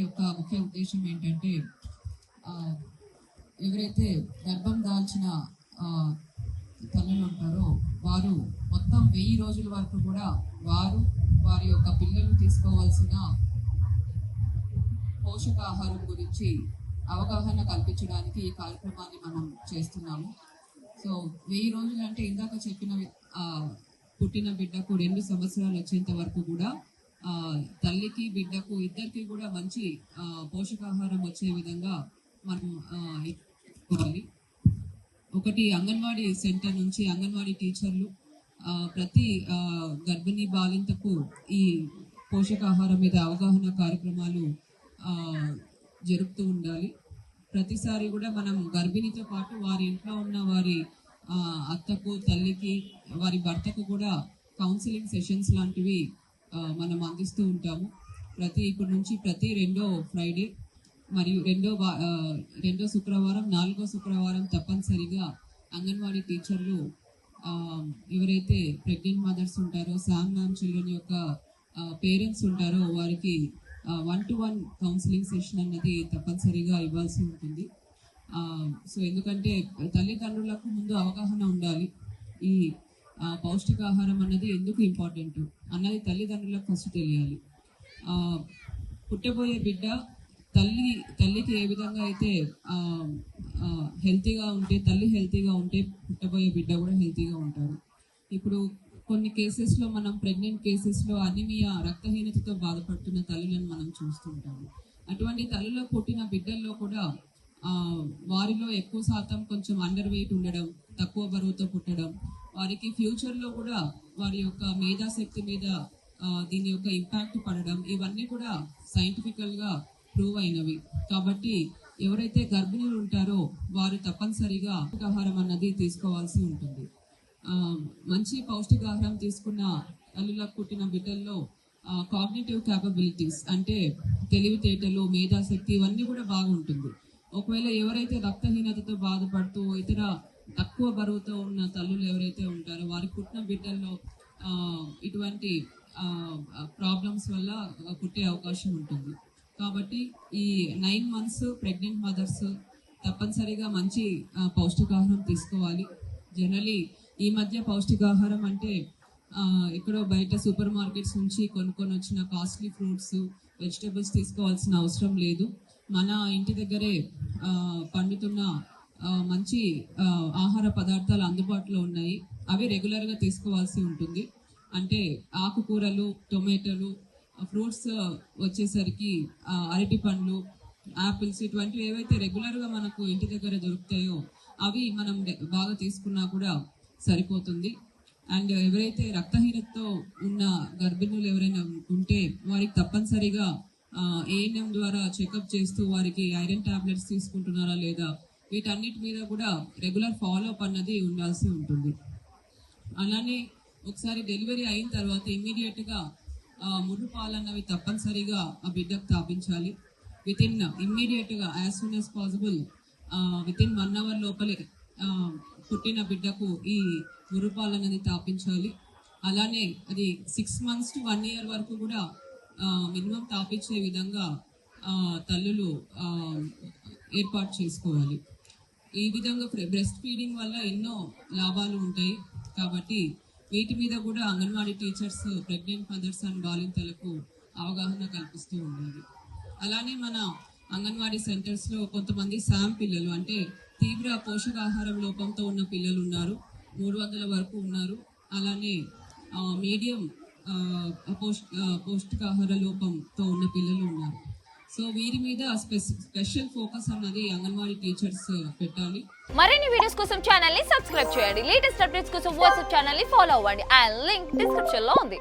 యొక్క ముఖ్య ఉద్దేశం ఏంటంటే ఎవరైతే గర్భం దాల్చిన తల్లులు ఉంటారో వారు మొత్తం వెయ్యి రోజుల వరకు కూడా వారు వారి యొక్క పిల్లలు తీసుకోవాల్సిన పోషకాహారం గురించి అవగాహన కల్పించడానికి ఈ కార్యక్రమాన్ని మనం చేస్తున్నాము. సో వెయ్యి రోజులు అంటే ఇందాక చెప్పిన పుట్టిన బిడ్డకు రెండు సంవత్సరాలు వచ్చేంత వరకు కూడా తల్లికి బిడ్డకు ఇద్దరికి కూడా మంచి పోషకాహారం వచ్చే విధంగా మనం ఆ, ఒకటి అంగన్వాడీ సెంటర్ నుంచి అంగన్వాడీ టీచర్లు ప్రతి గర్భిణీ బాలింతకు ఈ పోషకాహారం మీద అవగాహన కార్యక్రమాలు జరుపుతూ ఉండాలి. ప్రతిసారి కూడా మనం గర్భిణితో పాటు వారి ఇంట్లో ఉన్న వారి అత్తకు తల్లికి వారి భర్తకు కూడా కౌన్సిలింగ్ సెషన్స్ లాంటివి మనం అందిస్తూ ఉంటాము. ప్రతి ఇప్పటి నుంచి ప్రతి రెండో ఫ్రైడే మరియు రెండో వా- రెండో శుక్రవారం నాలుగో శుక్రవారం తప్పనిసరిగా అంగన్వాడీ టీచర్లు ఎవరైతే ప్రెగ్నెంట్ మదర్స్ ఉంటారో శామ్ మ్యామ్ చిల్డ్రన్ యొక్క పేరెంట్స్ ఉంటారో వారికి one to one counselling session అన్నది తప్పనిసరిగా ఇవ్వాల్సి ఉంటుంది. సో ఎందుకంటే తల్లిదండ్రులకు ముందు అవగాహన ఉండాలి. ఈ పౌష్టికాహారం అన్నది ఎందుకు ఇంపార్టెంట్? అన్నది తల్లిదండ్రులకు ఫస్ట్ తెలియాలి. పుట్టబోయే బిడ్డ తల్లి తల్లికి ఏ విధంగా అయితే హెల్తీగా ఉంటే తల్లి హెల్తీగా ఉంటే పుట్టబోయే బిడ్డ కూడా హెల్తీగా ఉంటారు ఇప్పుడు కొన్ని కేసెస్లో మనం ప్రెగ్నెంట్ కేసెస్లో అనిమియా రక్తహీనతతో బాధపడుతున్న తల్లులను మనం చూస్తుంటాము అటువంటి తల్లిలో పుట్టిన బిడ్డల్లో కూడా వారిలో ఎక్కువ శాతం కొంచెం అండర్ వెయిట్ ఉండడం తక్కువ బరువుతో పుట్టడం వారికి ఫ్యూచర్లో కూడా వారి యొక్క మేధాశక్తి మీద దీని యొక్క ఇంపాక్ట్ పడడం ఇవన్నీ కూడా సైంటిఫికల్గా ప్రూవ్ అయినవి. కాబట్టి ఎవరైతే గర్భిణులు ఉంటారో వారు తప్పనిసరిగా పౌష్టికాహారం అన్నది తీసుకోవాల్సి ఉంటుంది. మంచి పౌష్టికాహారం తీసుకున్న తల్లులకు పుట్టిన బిడ్డల్లో కాగ్నేటివ్ క్యాపబిలిటీస్ అంటే తెలివితేటలు మేధాశక్తి ఇవన్నీ కూడా బాగుంటుంది. ఒకవేళ ఎవరైతే రక్తహీనతతో బాధపడుతూ ఇతర తక్కువ బరువుతో ఉన్న తల్లులు ఎవరైతే ఉంటారో వారి పుట్టిన బిడ్డల్లో ఇటువంటి ప్రాబ్లమ్స్ వల్ల పుట్టే అవకాశం ఉంటుంది. కాబట్టి ఈ నైన్ మంత్స్ ప్రెగ్నెంట్ మదర్స్ తప్పనిసరిగా మంచి పౌష్టికాహారం తీసుకోవాలి. జనరలీ ఈ మధ్య పౌష్టికాహారం అంటే ఎక్కడో బయట సూపర్ మార్కెట్స్ నుంచి కొనుక్కొని వచ్చిన కాస్ట్లీ ఫ్రూట్స్ వెజిటబుల్స్ తీసుకోవాల్సిన అవసరం లేదు. మన ఇంటి దగ్గరే పండుతున్న మంచి ఆహార పదార్థాలు అందుబాటులో ఉన్నాయి. అవి రెగ్యులర్గా తీసుకోవాల్సి ఉంటుంది. అంటే ఆకుకూరలు టొమాటోలు ఫ్రూట్స్ వచ్చేసరికి అరటి పండ్లు యాపిల్స్ ఇటువంటివి ఏవైతే రెగ్యులర్గా మనకు ఇంటి దగ్గర దొరుకుతాయో అవి మనం బాగా తీసుకున్నా కూడా సరిపోతుంది. అండ్ ఎవరైతే రక్తహీనతతో ఉన్న గర్భిణులు ఎవరైనా ఉంటే వారికి తప్పనిసరిగా ఏఎన్ఎం ద్వారా చెకప్ చేస్తూ వారికి ఐరన్ టాబ్లెట్స్ తీసుకుంటున్నారా లేదా వీటన్నిటి మీద కూడా రెగ్యులర్ ఫాలో అప్ అన్నది ఉండాల్సి ఉంటుంది. అలానే ఒకసారి డెలివరీ అయిన తర్వాత ఇమ్మీడియట్గా ముర్రు పాలన్నవి తప్పనిసరిగా ఆ బిడ్డకు తాపించాలి. విత్ ఇన్ ఇమ్మీడియట్గా as soon as possible within one hour లోపలే పుట్టిన బిడ్డకు ఈ ముర్రు అనేది తాపించాలి. అలానే అది six months to one year వరకు కూడా మినిమం తాపించే విధంగా తల్లులు ఏర్పాటు చేసుకోవాలి. ఈ విధంగా బ్రెస్ట్ ఫీడింగ్ వల్ల ఎన్నో లాభాలు ఉంటాయి. కాబట్టి వీటి మీద కూడా anganwadi teachers pregnant mothers and బాలింతలకు అవగాహన కల్పిస్తూ ఉండాలి అలానే మన అంగన్వాడీ సెంటర్స్లో కొంతమంది శామ్ పిల్లలు అంటే తీవ్ర పోషకాహారం లోపంతో ఉన్న పిల్లలు ఉన్నారు. మూడు వందల వరకు ఉన్నారు. అలానే మీడియం పౌష్టికాహార లోపంతో ఉన్న పిల్లలు ఉన్నారు. సో వీరి మీద స్పెషల్ ఫోకస్ అన్నది అంగన్వాడీ టీచర్స్ పెట్టాలి. మరిన్ని వీడియోస్ కోసం ఛానల్ని సబ్స్క్రైబ్ చేయండి. లేటెస్ట్ అప్డేట్స్ కోసం వాట్సాప్ ఛానల్ని ఫాలో అవ్వండి. అండ్ లింక్ డిస్క్రిప్షన్లో ఉంది.